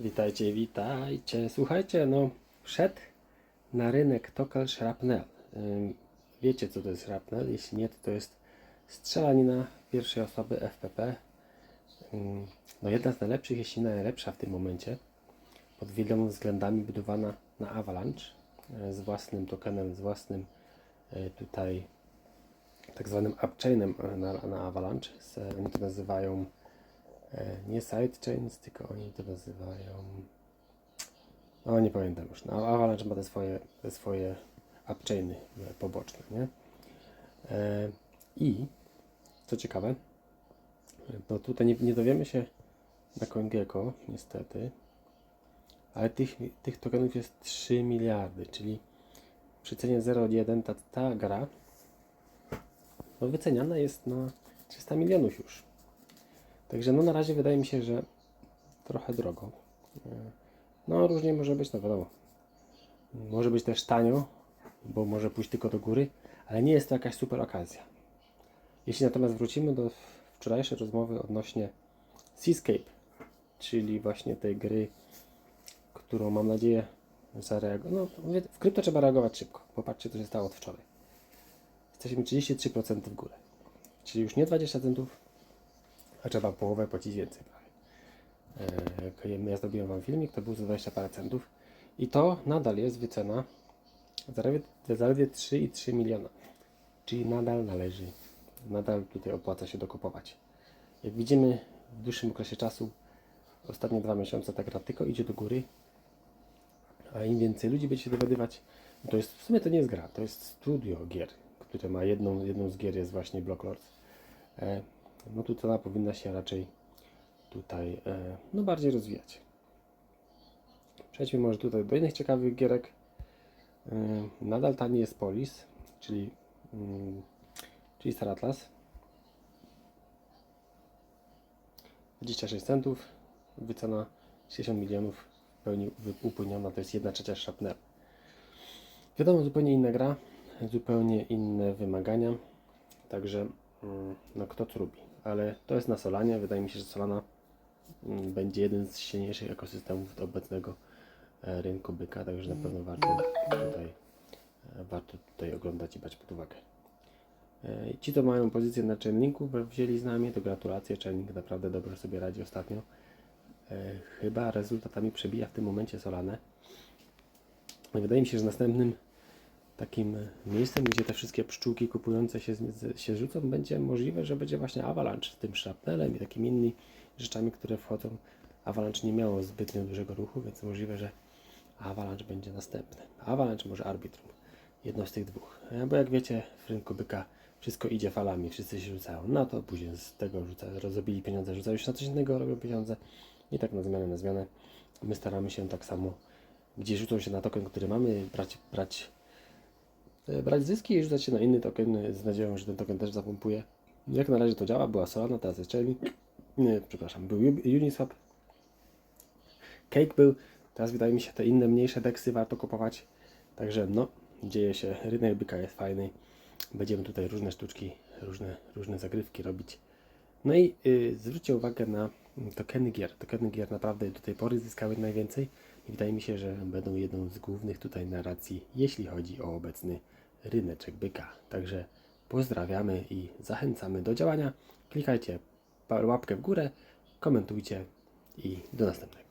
Witajcie, witajcie. Słuchajcie, no wszedł na rynek Tokel Shrapnel. Wiecie co to jest Shrapnel? Jeśli nie, to to jest strzelanina pierwszej osoby FPP. No jedna z najlepszych, jeśli najlepsza w tym momencie. Pod wieloma względami budowana na Avalanche. e, Z własnym tokenem, z własnym e, tutaj tak zwanym upchainem e, na, na Avalanche. Oni to nazywają nie sidechains, tylko oni to nazywają. No nie pamiętam już. No, Avalanche ma te swoje, te swoje upchainy e, poboczne, nie? E, I co ciekawe, no tutaj nie, nie dowiemy się na CoinGecko, niestety, ale tych, tych tokenów jest 3 miliardy, czyli przy cenie 0,1 ta, ta gra no wyceniana jest na 300 milionów już. Także no na razie wydaje mi się, że trochę drogo. E, No różnie może być, no wiadomo. Może być też tanio, bo może pójść tylko do góry, ale nie jest to jakaś super okazja. Jeśli natomiast wrócimy do wczorajszej rozmowy odnośnie Seascape, czyli właśnie tej gry, którą mam nadzieję zareagować. No, w krypto trzeba reagować szybko. Popatrzcie, co się stało od wczoraj. Jesteśmy 33% w górę. Czyli już nie 20 centów, a trzeba połowę płacić więcej prawie. E, ja zrobiłem Wam filmik, to był za 20 parę centów i to nadal jest wycena zaledwie, zaledwie 3,3 miliona. Czyli nadal należy, nadal tutaj opłaca się dokupować. Jak widzimy w dłuższym okresie czasu, ostatnie dwa miesiące ta gra tylko idzie do góry, a im więcej ludzi będzie się dowiadywać, no to jest, w sumie to nie jest gra, to jest studio gier, które ma jedną, jedną z gier jest właśnie Block Lords. No tu cena powinna się raczej tutaj e, no bardziej rozwijać. Przejdźmy może tutaj do innych ciekawych gierek. E, nadal tani jest Polis, czyli, mm, czyli Star Atlas. 26 centów, wycena 60 milionów w pełni upłyniona, to jest 1 trzecia Shrapnel. Wiadomo, zupełnie inna gra, zupełnie inne wymagania, także mm, no kto co lubi, ale to jest na Solanie, wydaje mi się, że Solana mm, będzie jeden z silniejszych ekosystemów do obecnego e, rynku byka, także na pewno warto tutaj, e, warto tutaj oglądać i brać pod uwagę. E, Ci, co mają pozycję na Chainlinku, wzięli z nami, to gratulacje, Chainlink naprawdę dobrze sobie radzi ostatnio. Chyba rezultatami przebija w tym momencie Solanę. Wydaje mi się, że następnym takim miejscem, gdzie te wszystkie pszczółki kupujące się, się rzucą, będzie możliwe, że będzie właśnie Avalanche z tym szrapnelem i takimi innymi rzeczami, które wchodzą. Avalanche nie miało zbytnio dużego ruchu, więc możliwe, że Avalanche będzie następny. Avalanche może Arbitrum. Jedno z tych dwóch. E, Bo jak wiecie, w rynku byka wszystko idzie falami, wszyscy się rzucają na to, później z tego rzuca, rozobili pieniądze, rzucają się na coś innego, robią pieniądze i tak na zmianę, na zmianę. My staramy się tak samo, gdzie rzucą się na token, który mamy, brać, brać e, brać zyski i rzucać się na inny token e, z nadzieją, że ten token też zapompuje. Jak na razie to działa, była Solana, teraz jest Chainlink, nie, przepraszam, był Uniswap, Cake był, teraz wydaje mi się te inne mniejsze deksy warto kupować, także no, dzieje się, rynek byka jest fajny, będziemy tutaj różne sztuczki, różne, różne zagrywki robić. No i y, zwróćcie uwagę na tokeny gier. Tokeny gier naprawdę do tej pory zyskały najwięcej i wydaje mi się, że będą jedną z głównych tutaj narracji, jeśli chodzi o obecny ryneczek byka. Także pozdrawiamy i zachęcamy do działania. Klikajcie łapkę w górę, komentujcie i do następnego.